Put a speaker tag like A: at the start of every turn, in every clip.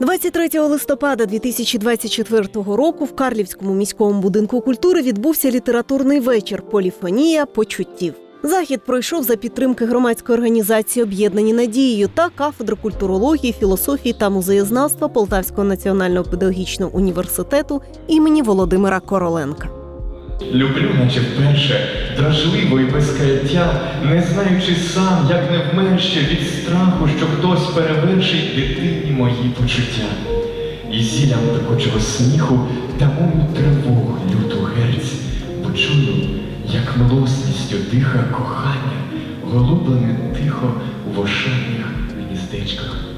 A: 23 листопада 2024 року в Карлівському міському будинку культури відбувся літературний вечір Поліфонія почуттів. Захід пройшов за підтримки громадської організації Об'єднані надією та кафедри культурології, філософії та музеєзнавства Полтавського національного педагогічного університету імені Володимира Короленка.
B: Люблю, наче вперше, дражливо і без каяття, не знаючи сам, як не вмерще від страху, що хтось перевершить дитині мої почуття. І зілям такочого сміху та мою тривогу люту герць, бо чую, як милосністю диха кохання, голублене тихо у вошених гніздечках.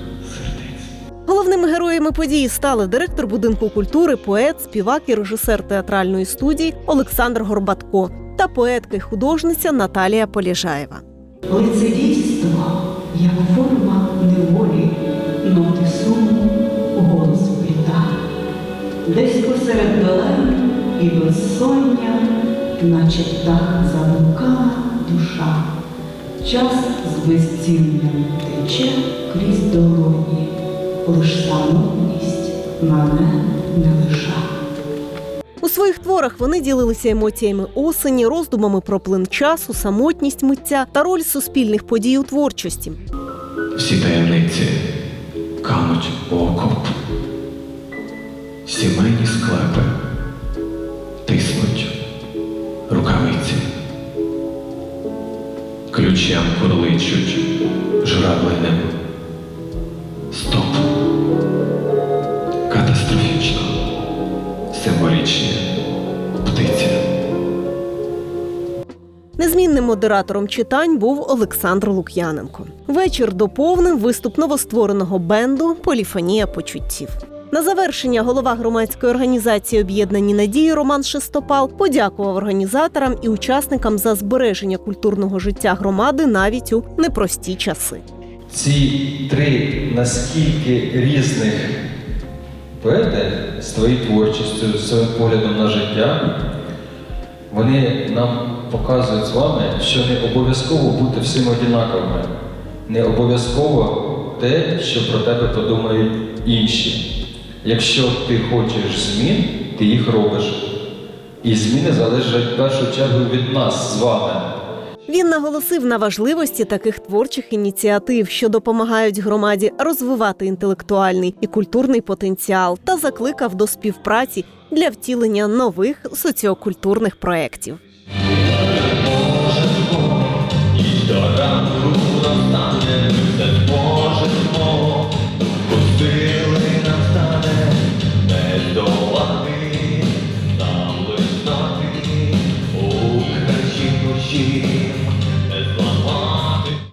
A: Головними героями події стали директор будинку культури, поет, співак і режисер театральної студії Олександр Горбатко та поетка й художниця Наталія Поліжаєва.
C: Лицедійство, як форма неволі, ноти суму, голос пліта. Десь посеред долин і безсоння, наче птах заблукала душа. Час з безцінням тече крізь долоні, лиш самотність мене не лиша.
A: У своїх творах вони ділилися емоціями осені, роздумами про плин часу, самотність митця та роль суспільних подій у творчості.
B: Всі таємниці кануть у окоп. Сімейні склепи тиснуть рукавиці. Ключем курличуть журавлиним.
A: Незмінним модератором читань був Олександр Лук'яненко. Вечір доповнив виступ новоствореного бенду Поліфонія почуттів. На завершення голова громадської організації Об'єднані надії Роман Шестопал подякував організаторам і учасникам за збереження культурного життя громади навіть у непрості часи.
D: ці три наскільки різних поети з твоєю творчістю, з своїм поглядом на життя, вони нам показують з вами, що не обов'язково бути всім однаковими. Не обов'язково те, що про тебе подумають інші. Якщо ти хочеш змін, ти їх робиш. І зміни залежать в першу чергу від нас з вами.
A: Він наголосив на важливості таких творчих ініціатив, що допомагають громаді розвивати інтелектуальний і культурний потенціал, та закликав до співпраці для втілення нових соціокультурних проєктів.